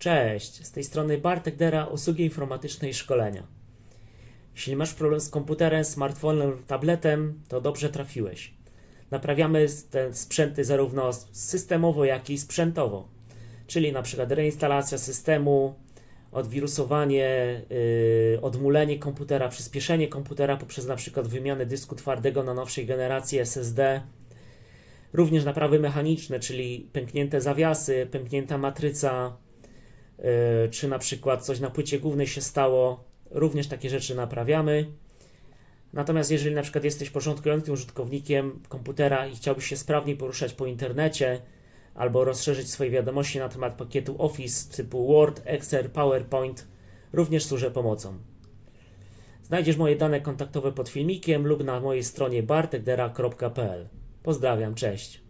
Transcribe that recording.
Cześć, z tej strony Bartek Dera, usługi informatyczne i szkolenia. Jeśli masz problem z komputerem, smartfonem lub tabletem, to dobrze trafiłeś. Naprawiamy te sprzęty zarówno systemowo, jak i sprzętowo. Czyli na przykład reinstalacja systemu, odwirusowanie, yy, odmulenie komputera, przyspieszenie komputera poprzez na przykład wymianę dysku twardego na nowszej generacji SSD. Również naprawy mechaniczne, czyli pęknięte zawiasy, pęknięta matryca, czy na przykład coś na płycie głównej się stało. Również takie rzeczy naprawiamy. Natomiast jeżeli na przykład jesteś początkującym użytkownikiem komputera i chciałbyś się sprawniej poruszać po internecie, albo rozszerzyć swoje wiadomości na temat pakietu Office typu Word, Excel, PowerPoint, również służę pomocą. Znajdziesz moje dane kontaktowe pod filmikiem lub na mojej stronie bartekdera.pl. Pozdrawiam, cześć.